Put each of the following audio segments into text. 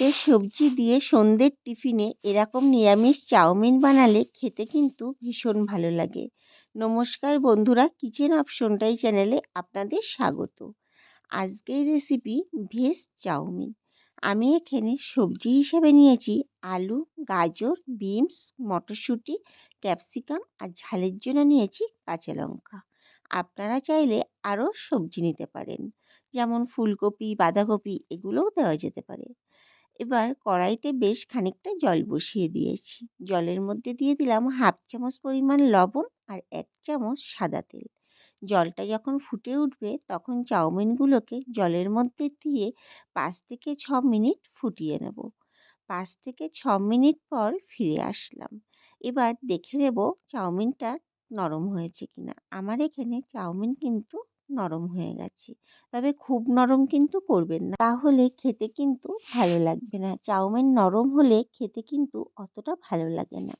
কড়াইতে সবজি দিয়ে সন্ধ্যের টিফিনে এরকম নিরামিষ চাউমিন বানালে খেতে কিন্তু ভীষণ ভালো লাগে। নমস্কার বন্ধুরা, কিচেন অপশনটাই চ্যানেলে আপনাদের স্বাগত। আজকের রেসিপি ভেজ চাউমিন। আমি এখানে সবজি হিসাবে নিয়েছি আলু, গাজর, বিনস, মটরশুঁটি, ক্যাপসিকাম আর ঝালের জন্য নিয়েছি কাঁচা লঙ্কা। আপনারা চাইলে আরও সবজি নিতে পারেন। যেমন ফুলকপি, বাঁধাকপি এগুলোও দেওয়া যেতে পারে। এবার কড়াইতে বেশ খানিকটা জল বসিয়ে দিয়েছি। জলের মধ্যে দিয়ে দিলাম হাফ চামচ পরিমাণ লবণ আর এক চামচ সাদা তেল। জলটা যখন ফুটে উঠবে তখন চাউমিনগুলোকে জলের মধ্যে দিয়ে পাঁচ থেকে ছ মিনিট ফুটিয়ে নেব। পাঁচ থেকে ছ মিনিট পর ফিরে আসলাম। এবার দেখে নেব চাউমিনটা নরম হয়েছে কিনা। আমার এখানে চাউমিন কিন্তু নরম হয়ে গেছে। তবে খুব নরম কিন্তু করবেন না। তাহলে খেতে কিন্তু ভালো লাগবে না। চাউমিন নরম হলে খেতে কিন্তু অতটা ভালো লাগে না।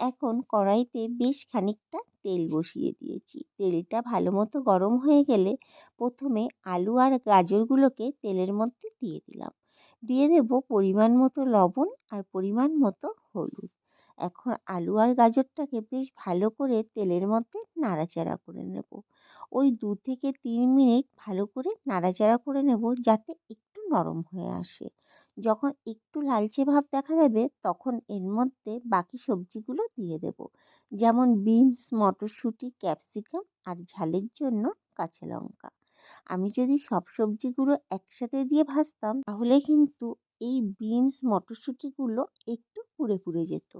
এখন কড়াইতে বেশ খানিকটা তেল বসিয়ে দিয়েছি। তেলটা ভালো মতো গরম হয়ে গেলে প্রথমে আলু আর গাজরগুলোকে তেলের মধ্যে দিয়ে দিলাম। দিয়ে দেব পরিমাণ মতো লবণ আর পরিমাণ মতো হলুদ। এখন আলু আর গাজরটাকে বেশ ভালো করে তেলের মধ্যে নাড়াচাড়া করে নেব। ওই দু থেকে তিন মিনিট ভালো করে নাড়াচাড়া করে নেব যাতে একটু নরম হয়ে আসে। যখন একটু লালচে ভাব দেখা যাবে তখন এর মধ্যে বাকি সবজিগুলো দিয়ে দেব। যেমন বিনস, মটরশুঁটি, ক্যাপসিকাম আর ঝালের জন্য কাঁচা লঙ্কা। আমি যদি সব সবজিগুলো একসাথে দিয়ে ভাজতাম তাহলে কিন্তু এই বিনস মটরশুঁটিগুলো একটু পুড়ে পুড়ে যেত।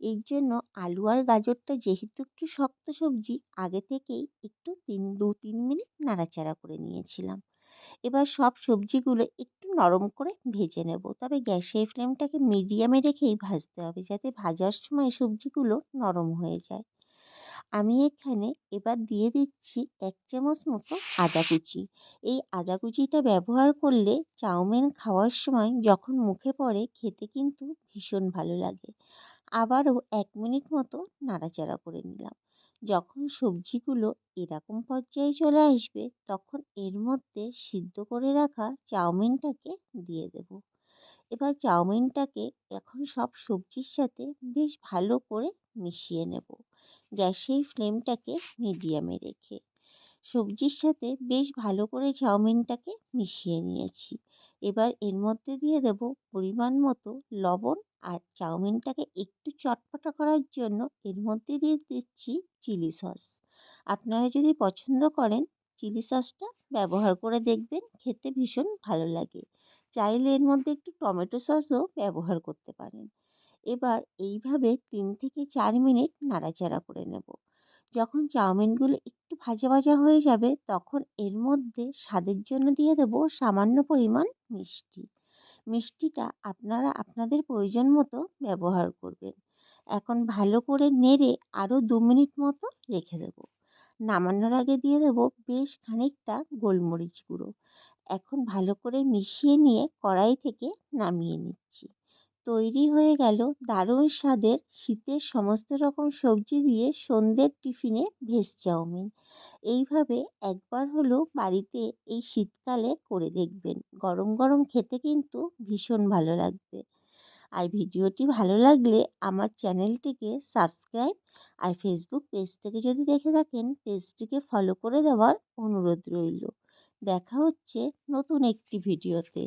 এই জন্য আলু আর গাজরটা যেহেতু একটু শক্ত সবজি, আগে থেকেই একটু তিন, দু, তিন মিনিট নাড়াচাড়া করে নিয়েছিলাম। এবার সব সবজিগুলো একটু নরম করে ভেজে নেব। তবে গ্যাসের ফ্লেমটাকে মিডিয়ামে রেখেই ভাজতে হবে যাতে ভাজার সময় সবজিগুলো নরম হয়ে যায়। আমি এখানে এবার দিয়ে দিচ্ছি এক চামচ মতো আদা কুচি। এই আদা কুচিটা ব্যবহার করলে চাউমিন খাওয়ার সময় যখন মুখে পড়ে খেতে কিন্তু ভীষণ ভালো লাগে। আবারও এক মিনিট মতো নাড়াচাড়া করে নিলাম। যখন সবজিগুলো এরকম পর্যায়ে চলে আসবে তখন এর মধ্যে সিদ্ধ করে রাখা চাউমিনটাকে দিয়ে দেব। এবার চাউমিনটাকে এখন সব সবজির সাথে বেশ ভালো করে মিশিয়ে নেব। গ্যাসের ফ্লেমটাকে মিডিয়ামে রেখে সবজির সাথে বেশ ভালো করে চাউমিনটাকে মিশিয়ে নিয়েছি। এবার এর মধ্যে দিয়ে দেব পরিমাণ মতো লবণ আর চাউমিনটাকে একটু চটপটা করার জন্য এর মধ্যে দিয়ে দিচ্ছি চিলি সস। আপনারা যদি পছন্দ করেন চিলি সসটা ব্যবহার করে দেখবেন খেতে ভীষণ ভালো লাগে। চাইলে এর মধ্যে একটু টমেটো সসও ব্যবহার করতে পারেন। এবার এইভাবে তিন থেকে চার মিনিট নাড়াচাড়া করে নেব। যখন চাউমিনগুলো একটু ভাজা ভাজা হয়ে যাবে তখন এর মধ্যে স্বাদের জন্য দিয়ে দেব সামান্য পরিমাণ মিষ্টি। মিষ্টিটা আপনারা আপনাদের প্রয়োজন মতো ব্যবহার করবেন। এখন ভালো করে নেড়ে আরও দু মিনিট মতো রেখে দেব। নামানোর আগে দিয়ে দেব বেশ খানিকটা গোলমরিচ গুঁড়ো। এখন ভালো করে মিশিয়ে নিয়ে কড়াই থেকে নামিয়ে নিচ্ছি। তৈরি হয়ে গেল দারুণ স্বাদের শীতের সমস্ত রকম সবজি দিয়ে সন্ধ্যের টিফিনে ভেজ চাউমিন। এইভাবে একবার হলেও বাড়িতে এই শীতকালে করে দেখবেন। গরম গরম খেতে কিন্তু ভীষণ ভালো লাগবে। আর ভিডিওটি ভালো লাগলে আমার চ্যানেলটিকে সাবস্ক্রাইব আর ফেসবুক পেজ থেকে যদি দেখে থাকেন, পেজটিকে ফলো করে দেওয়ার অনুরোধ রইল। দেখা হচ্ছে নতুন একটি ভিডিওতে।